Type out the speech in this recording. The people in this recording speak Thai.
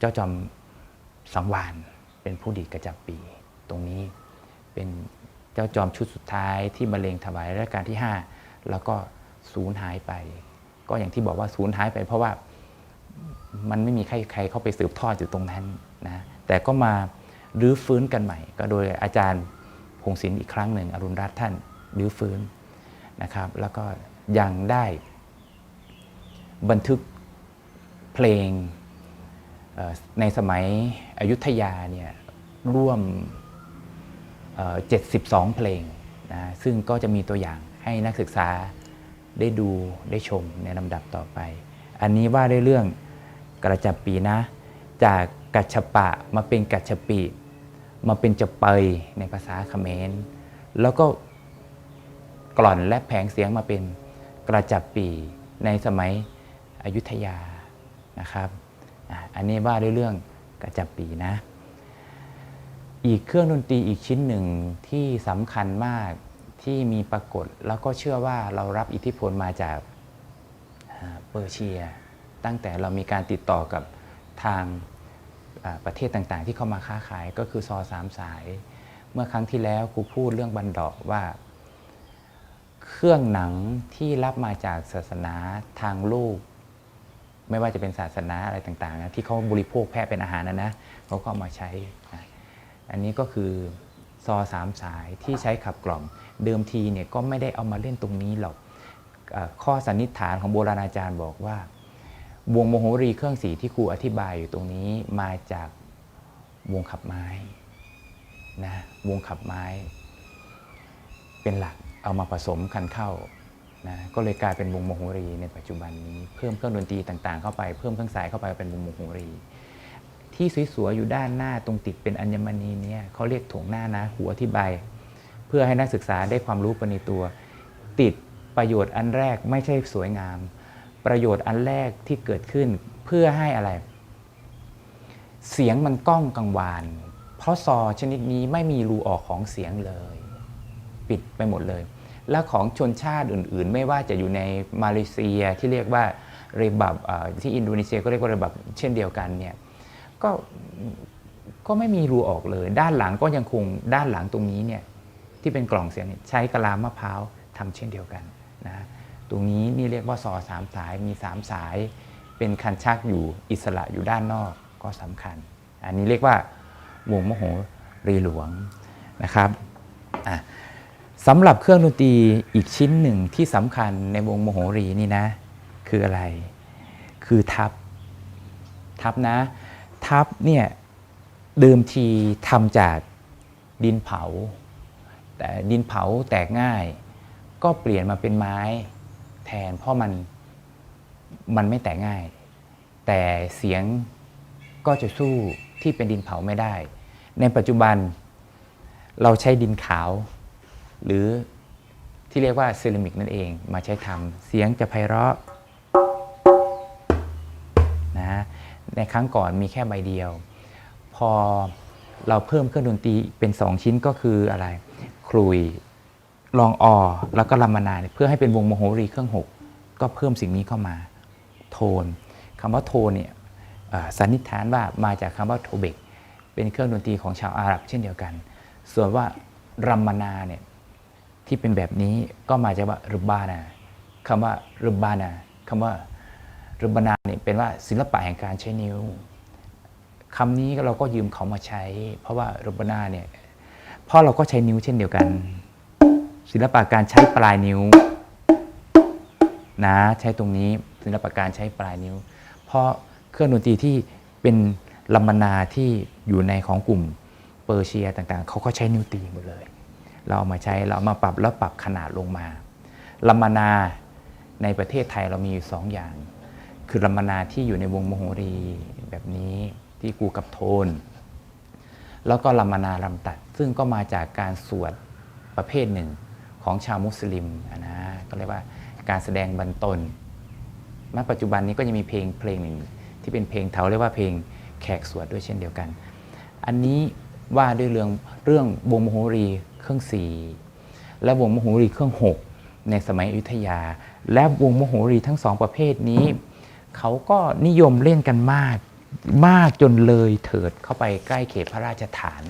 เจ้าจอมสังวานเป็นผู้ดีดกระจับปี ตรงนี้เป็นเจ้าจอมชุดสุดท้ายที่บรรเลงถวายรัชกาลที่ 5 แล้วก็สูญหายไป ก็อย่างที่บอกว่าสูญหายไป เพราะว่ามันไม่มีใครใครเข้าไปสืบทอดอยู่ตรงนั้นนะแต่ก็มารื้อฟื้นกันใหม่ ก็โดยอาจารย์พงศิลป์อีกครั้งหนึ่ง อรุณรัตน์ท่านรื้อฟื้นนะครับ แล้วก็ยังได้บันทึกเพลง ในสมัยอยุธยาเนี่ยร่วมเอ่อ72 เพลงนะซึ่งก็จะมีตัวอย่างให้นักศึกษาได้ดูได้ชมในลำดับต่อไป อันนี้ว่าด้วยเรื่องกระจับปีนะ จากกัจฉปะมาเป็นกัจฉปีมาเป็นจะเปยในภาษาเขมร แล้วก็กล่อนและแผงเสียงมาเป็นกระจับปีในสมัยอยุธยานะครับ อันนี้ว่าด้วยเรื่องกระจับปีนะ อีกเครื่องดนตรีอีกชิ้นหนึ่งที่สำคัญมากที่มีปรากฏแล้วก็เชื่อว่าเรารับอิทธิพลมาจากเปอร์เซีย ตั้งแต่เรามีการติดต่อกับทางประเทศต่างๆ ที่เข้ามาค้าขายก็คือซอสามสาย เมื่อครั้งที่แล้วครูพูดเรื่องบันดอกว่า เครื่องหนังที่รับมาจากศาสนาทางโลก ไม่ว่าจะเป็นศาสนาอะไรต่างๆนะที่เขาบริโภคแพะเป็นอาหารนะนะเขาก็เอามาใช้นะอันนี้ก็คือซอสามสายที่ใช้ขับกล่อม เดิมทีเนี่ยก็ไม่ได้เอามาเล่นตรงนี้หรอกอข้อสันนิษฐานของโบราณอาจารย์บอกว่าวงโมโหรีเครื่องสีที่ครูอธิบายอยู่ตรงนี้มาจากวงขับไม้นะวงขับไม้ เป็นหลักเอามาผสมกันเข้า นะก็เลยกลายเป็นวงโมโหรีในปัจจุบันนี้เพิ่มเครื่องดนตรีต่างๆเข้าไปเพิ่มเครื่องสายเข้าไปเป็นวงโมโหรี ที่สวยๆอยู่ด้านหน้าตรงติดเป็นอัญมณีเนี่ยเขาเรียกถงหน้านะหัวอธิบเพื่อให้นักศึกษาได้ความรู้ไปในตัว ติดประโยชน์อันแรกไม่ใช่สวยงาม ประโยชน์อันแรกที่เกิดขึ้นเพื่อให้อะไร เสียงมันก้องกังวาน เพราะซอชนิดนี้ไม่มีรูออกของเสียงเลย ปิดไปหมดเลย และของชนชาติอื่น ๆ ไม่ว่าจะอยู่ในมาเลเซียที่เรียกว่าเรบับที่อินโดนีเซียก็เรียกว่าเรบับเช่นเดียวกันเนี่ยก็ก็ไม่มีรูออกเลย ด้านหลังก็ยังคงด้านหลังตรงนี้เนี่ยที่เป็นกล่องเสียงใช้กะลามะพร้าวทำเช่นเดียวกันนะตรงนี้นี่เรียกว่าซอสามสายมีสามสาย เป็นคันชักอยู่อิสระอยู่ด้านนอกก็สำคัญ อันนี้เรียกว่าวงมโหรีหลวงนะครับ สำหรับเครื่องดนตรีอีกชิ้นหนึ่งที่สำคัญในวงโมโหรีนี่นะ คืออะไร คือทับ ทับนะ ทับเนี่ยเดิมทีทำจากดินเผา แต่ดินเผาแตกง่าย ก็เปลี่ยนมาเป็นไม้แทนเพราะมันมันไม่แตกง่าย แต่เสียงก็จะสู้ที่เป็นดินเผาไม่ได้ ในปัจจุบันเราใช้ดินขาว หรือที่เรียกว่าเซรามิกนั่นเองมาใช้ทำเสียงจะไพเราะนะในครั้งก่อนมีแค่ใบเดียว พอเราเพิ่มเครื่องดนตรีเป็น 2 ชิ้นก็คืออะไรครุยลองออแล้วก็ลามานาเนี่ยเพื่อให้เป็นวงโมโหรีเครื่องหกก็เพิ่มสิ่งนี้เข้ามาโทนคำว่าโทนเนี่ยสันนิษฐานว่ามาจากคำว่าโทเบกเป็นเครื่องดนตรีของชาวอาหรับเช่นเดียวกัน ส่วนว่ารัมมานาเนี่ย ที่เป็นแบบนี้ก็มาจากว่ารุบานาคำว่ารุบานาคำว่ารุบานาเนี่ยเป็นว่าศิลปะแห่งการใช้นิ้วคำนี้เราก็ยืมเขามาใช้ เพราะว่ารุบานาเนี่ยพราะเราก็ใช้นิ้วเช่นเดียวกัน ศิลปะการใช้ปลายนิ้วนะใช้ตรงนี้ศิลปะการใช้ปลายนิ้ว เพราะเครื่องดนตรีที่เป็นลัมมานาที่อยู่ในของกลุ่มเปอร์เซียต่างๆ เขาก็ใช้นิ้วตีหมดเลย เราเอามาใช้เราเอามาปรับแล้วปรับขนาดลงมาลัมมานาในประเทศไทยเรามีอยู่สองอย่าง คือลัมมานาที่อยู่ในวงโมโหรีแบบนี้ที่กูกับโทน แล้วก็ลัมมานาลำตัด ซึ่งก็มาจากการสวดประเภทหนึ่งของชาวมุสลิมนะก็เรียกว่าการแสดงบรรทนณปัจจุบันนี้ก็ยังมีเพลงเพลงหนึ่งที่เป็นเพลงเทาเรียกว่าเพลงแขกสวดด้วยเช่นเดียวกัน อันนี้ ว่าด้วยเรื่องเรื่องวงมโหรีเครื่องสี่และวงมโหรีเครื่องหกในสมัยอยุธยา และวงมโหรีทั้งสองประเภทนี้ เขาก็นิยมเล่นกันมาก มากจนเลยเถิดเข้าไปใกล้เขตพระราชฐาน